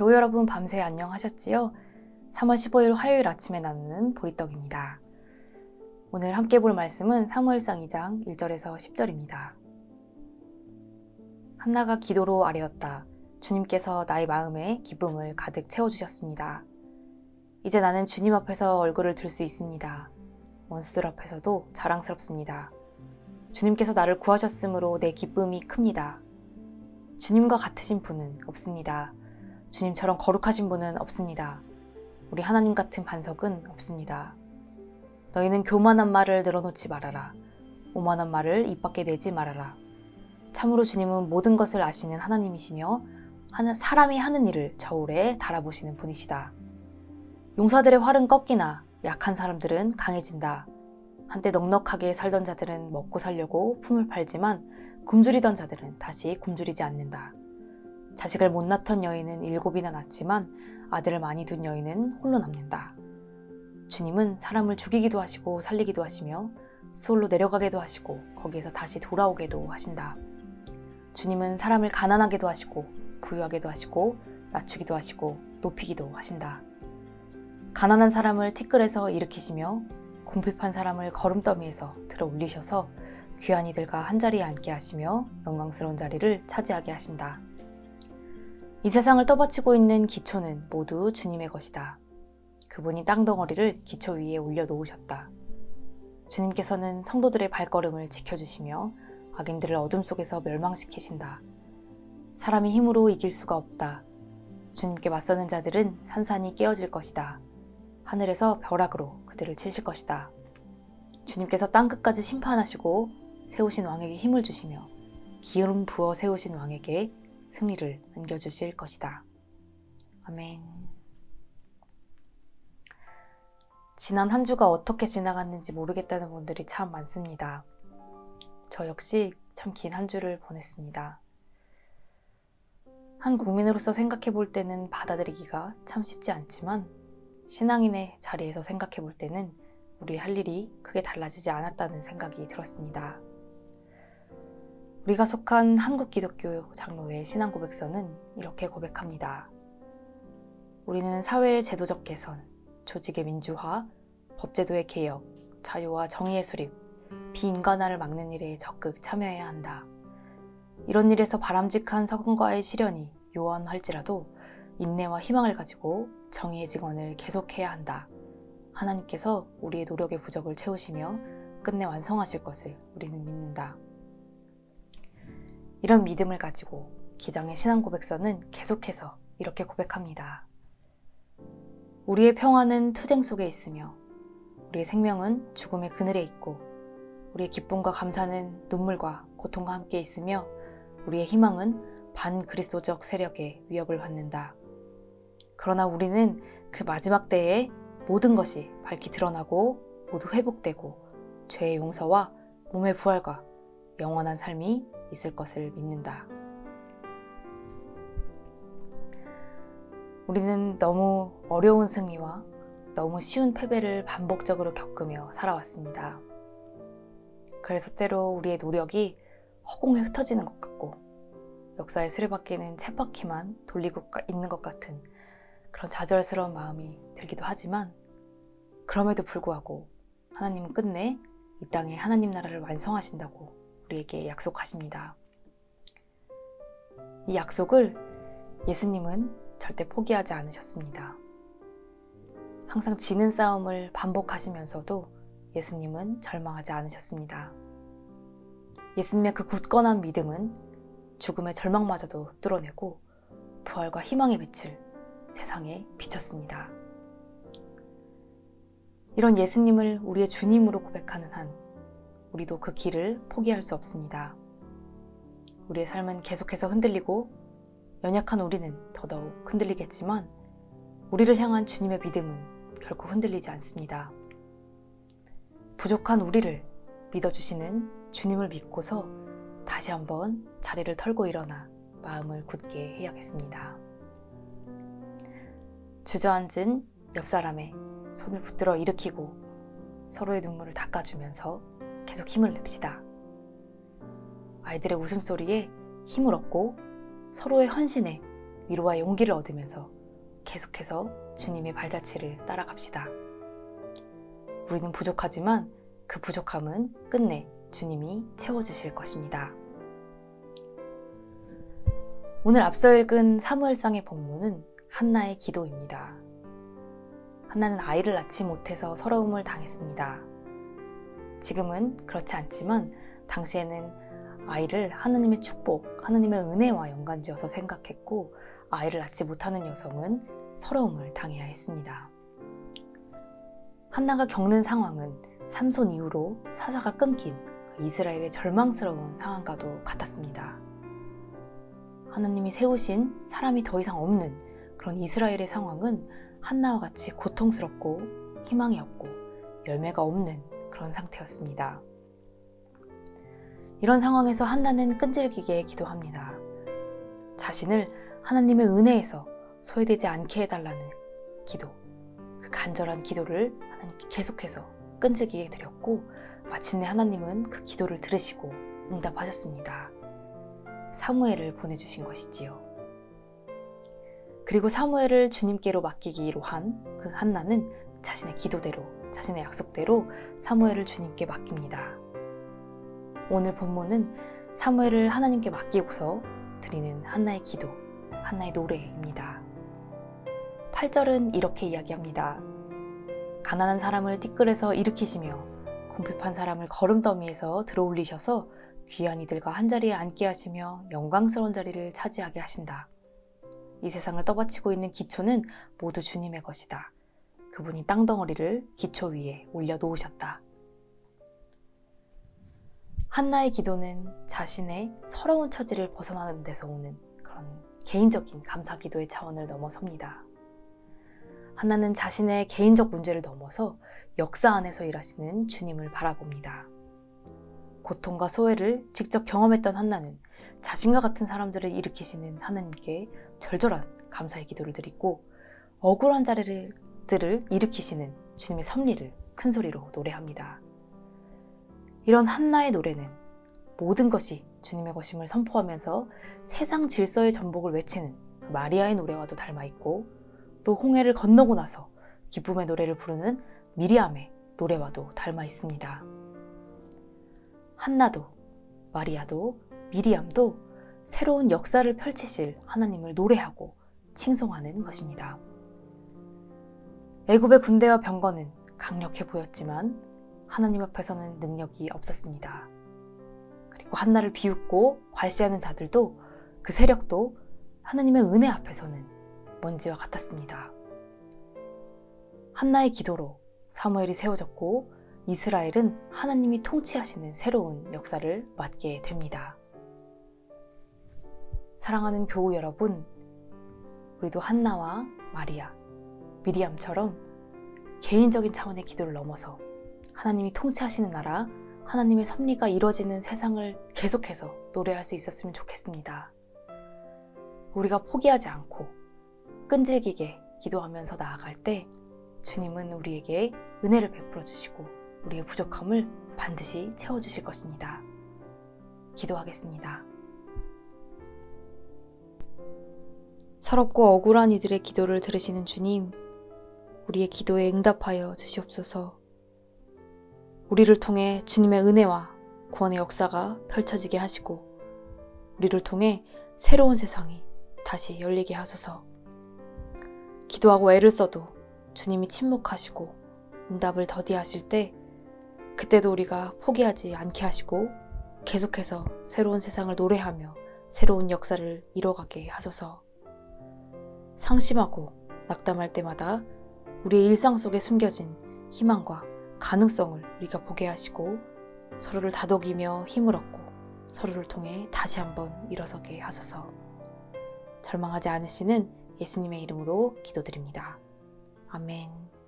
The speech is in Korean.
교우 여러분 밤새 안녕하셨지요? 3월 15일 화요일 아침에 나누는 보리떡입니다. 오늘 함께 볼 말씀은 사무엘상 2장 1절에서 10절입니다. 한나가 기도로 아뢰었다. 주님께서 나의 마음에 기쁨을 가득 채워주셨습니다. 이제 나는 주님 앞에서 얼굴을 들 수 있습니다. 원수들 앞에서도 자랑스럽습니다. 주님께서 나를 구하셨으므로 내 기쁨이 큽니다. 주님과 같으신 분은 없습니다. 주님처럼 거룩하신 분은 없습니다. 우리 하나님 같은 반석은 없습니다. 너희는 교만한 말을 늘어놓지 말아라. 오만한 말을 입 밖에 내지 말아라. 참으로 주님은 모든 것을 아시는 하나님이시며 사람이 하는 일을 저울에 달아보시는 분이시다. 용사들의 활은 꺾이나 약한 사람들은 강해진다. 한때 넉넉하게 살던 자들은 먹고 살려고 품을 팔지만 굶주리던 자들은 다시 굶주리지 않는다. 자식을 못 낳던 여인은 일곱이나 낳지만 아들을 많이 둔 여인은 홀로 남는다. 주님은 사람을 죽이기도 하시고 살리기도 하시며 수월로 내려가게도 하시고 거기에서 다시 돌아오게도 하신다. 주님은 사람을 가난하게도 하시고 부유하게도 하시고 낮추기도 하시고 높이기도 하신다. 가난한 사람을 티끌에서 일으키시며 궁핍한 사람을 걸음더미에서 들어 올리셔서 귀한 이들과 한자리에 앉게 하시며 영광스러운 자리를 차지하게 하신다. 이 세상을 떠받치고 있는 기초는 모두 주님의 것이다. 그분이 땅덩어리를 기초 위에 올려놓으셨다. 주님께서는 성도들의 발걸음을 지켜주시며 악인들을 어둠 속에서 멸망시키신다. 사람이 힘으로 이길 수가 없다. 주님께 맞서는 자들은 산산이 깨어질 것이다. 하늘에서 벼락으로 그들을 치실 것이다. 주님께서 땅 끝까지 심판하시고 세우신 왕에게 힘을 주시며 기름 부어 세우신 왕에게 승리를 안겨주실 것이다. 아멘. 지난 한 주가 어떻게 지나갔는지 모르겠다는 분들이 참 많습니다. 저 역시 참 긴 한 주를 보냈습니다. 한 국민으로서 생각해 볼 때는 받아들이기가 참 쉽지 않지만 신앙인의 자리에서 생각해 볼 때는 우리 할 일이 크게 달라지지 않았다는 생각이 들었습니다. 우리가 속한 한국 기독교 장로회 신앙 고백서는 이렇게 고백합니다. 우리는 사회의 제도적 개선, 조직의 민주화, 법제도의 개혁, 자유와 정의의 수립, 비인간화를 막는 일에 적극 참여해야 한다. 이런 일에서 바람직한 성과의 실현이 요원할지라도 인내와 희망을 가지고 정의의 직원을 계속해야 한다. 하나님께서 우리의 노력의 부족을 채우시며 끝내 완성하실 것을 우리는 믿는다. 이런 믿음을 가지고 기장의 신앙 고백서는 계속해서 이렇게 고백합니다. 우리의 평화는 투쟁 속에 있으며 우리의 생명은 죽음의 그늘에 있고 우리의 기쁨과 감사는 눈물과 고통과 함께 있으며 우리의 희망은 반 그리스도적 세력의 위협을 받는다. 그러나 우리는 그 마지막 때에 모든 것이 밝히 드러나고 모두 회복되고 죄의 용서와 몸의 부활과 영원한 삶이 있을 것을 믿는다. 우리는 너무 어려운 승리와 너무 쉬운 패배를 반복적으로 겪으며 살아왔습니다. 그래서 때로 우리의 노력이 허공에 흩어지는 것 같고 역사의 수레바퀴는 쳇바퀴만 돌리고 있는 것 같은 그런 좌절스러운 마음이 들기도 하지만 그럼에도 불구하고 하나님은 끝내 이 땅에 하나님 나라를 완성하신다고 우리에게 약속하십니다. 이 약속을 예수님은 절대 포기하지 않으셨습니다. 항상 지는 싸움을 반복하시면서도 예수님은 절망하지 않으셨습니다. 예수님의 그 굳건한 믿음은 죽음의 절망마저도 뚫어내고 부활과 희망의 빛을 세상에 비쳤습니다. 이런 예수님을 우리의 주님으로 고백하는 한 우리도 그 길을 포기할 수 없습니다. 우리의 삶은 계속해서 흔들리고 연약한 우리는 더더욱 흔들리겠지만 우리를 향한 주님의 믿음은 결코 흔들리지 않습니다. 부족한 우리를 믿어주시는 주님을 믿고서 다시 한번 자리를 털고 일어나 마음을 굳게 해야겠습니다. 주저앉은 옆 사람의 손을 붙들어 일으키고 서로의 눈물을 닦아주면서 계속 힘을 냅시다. 아이들의 웃음소리에 힘을 얻고 서로의 헌신에 위로와 용기를 얻으면서 계속해서 주님의 발자취를 따라갑시다. 우리는 부족하지만 그 부족함은 끝내 주님이 채워주실 것입니다. 오늘 앞서 읽은 사무엘상의 본문은 한나의 기도입니다. 한나는 아이를 낳지 못해서 서러움을 당했습니다. 지금은 그렇지 않지만 당시에는 아이를 하느님의 축복, 하느님의 은혜와 연관지어서 생각했고 아이를 낳지 못하는 여성은 서러움을 당해야 했습니다. 한나가 겪는 상황은 삼손 이후로 사사가 끊긴 그 이스라엘의 절망스러운 상황과도 같았습니다. 하나님이 세우신 사람이 더 이상 없는 그런 이스라엘의 상황은 한나와 같이 고통스럽고 희망이 없고 열매가 없는 그런 상태였습니다. 이런 상황에서 한나는 끈질기게 기도합니다. 자신을 하나님의 은혜에서 소외되지 않게 해달라는 기도, 그 간절한 기도를 하나님께 계속해서 끈질기게 드렸고, 마침내 하나님은 그 기도를 들으시고 응답하셨습니다. 사무엘을 보내주신 것이지요. 그리고 사무엘을 주님께로 맡기기로 한 그 한나는 자신의 기도대로, 자신의 약속대로 사무엘을 주님께 맡깁니다. 오늘 본문은 사무엘을 하나님께 맡기고서 드리는 한나의 기도, 한나의 노래입니다. 8절은 이렇게 이야기합니다. 가난한 사람을 띠끌에서 일으키시며 궁핍한 사람을 걸음더미에서 들어올리셔서 귀한 이들과 한자리에 앉게 하시며 영광스러운 자리를 차지하게 하신다. 이 세상을 떠받치고 있는 기초는 모두 주님의 것이다. 그분이 땅덩어리를 기초 위에 올려놓으셨다. 한나의 기도는 자신의 서러운 처지를 벗어나는 데서 오는 그런 개인적인 감사 기도의 차원을 넘어섭니다. 한나는 자신의 개인적 문제를 넘어서 역사 안에서 일하시는 주님을 바라봅니다. 고통과 소외를 직접 경험했던 한나는 자신과 같은 사람들을 일으키시는 하나님께 절절한 감사의 기도를 드리고 억울한 자리 들을 일으키시는 주님의 섭리를 큰 소리로 노래합니다. 이런 한나의 노래는 모든 것이 주님의 것임을 선포하면서 세상 질서의 전복을 외치는 그 마리아의 노래와도 닮아 있고 또 홍해를 건너고 나서 기쁨의 노래를 부르는 미리암의 노래와도 닮아 있습니다. 한나도 마리아도 미리암도 새로운 역사를 펼치실 하나님을 노래하고 칭송하는 것입니다. 애굽의 군대와 병거는 강력해 보였지만 하나님 앞에서는 능력이 없었습니다. 그리고 한나를 비웃고 괄시하는 자들도 그 세력도 하나님의 은혜 앞에서는 먼지와 같았습니다. 한나의 기도로 사무엘이 세워졌고 이스라엘은 하나님이 통치하시는 새로운 역사를 맞게 됩니다. 사랑하는 교우 여러분, 우리도 한나와 마리아, 미리암처럼 개인적인 차원의 기도를 넘어서 하나님이 통치하시는 나라, 하나님의 섭리가 이루어지는 세상을 계속해서 노래할 수 있었으면 좋겠습니다. 우리가 포기하지 않고 끈질기게 기도하면서 나아갈 때 주님은 우리에게 은혜를 베풀어 주시고 우리의 부족함을 반드시 채워 주실 것입니다. 기도하겠습니다. 서럽고 억울한 이들의 기도를 들으시는 주님, 우리의 기도에 응답하여 주시옵소서. 우리를 통해 주님의 은혜와 구원의 역사가 펼쳐지게 하시고, 우리를 통해 새로운 세상이 다시 열리게 하소서. 기도하고 애를 써도 주님이 침묵하시고 응답을 더디하실 때, 그때도 우리가 포기하지 않게 하시고, 계속해서 새로운 세상을 노래하며 새로운 역사를 이뤄가게 하소서. 상심하고 낙담할 때마다 우리의 일상 속에 숨겨진 희망과 가능성을 우리가 보게 하시고 서로를 다독이며 힘을 얻고 서로를 통해 다시 한번 일어서게 하소서. 절망하지 않으시는 예수님의 이름으로 기도드립니다. 아멘.